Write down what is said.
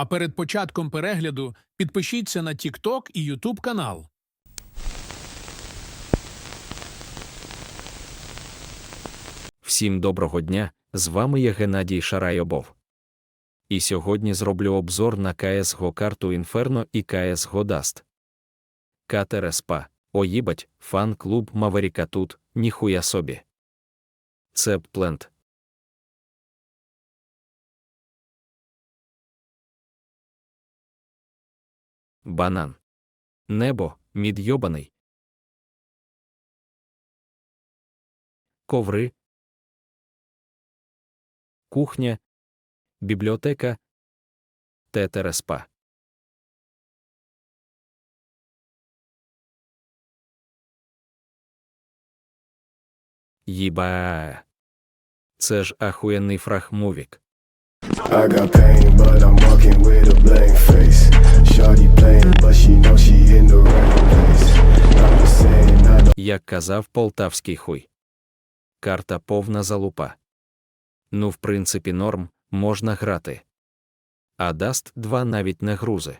А перед початком перегляду підпишіться на TikTok і YouTube канал. Всім доброго дня! З вами є Геннадій Шарайобов. І сьогодні зроблю обзор на CSGO карту Inferno і CSGO Dust. Катер СПА. Оїбать, фан-клуб Маверіка тут, ніхуя собі. Це плент. Банан. Небо, мідйобаний. Коври, кухня, бібліотека, тетереспа. Їба. Це ж ахуєнний фрагмовік. I got pain, but I'm walking with a blank Як казав полтавський хуй. Карта повна залупа. Ну, в принципі, норм, можна грати. А Даст 2 навіть не грузи.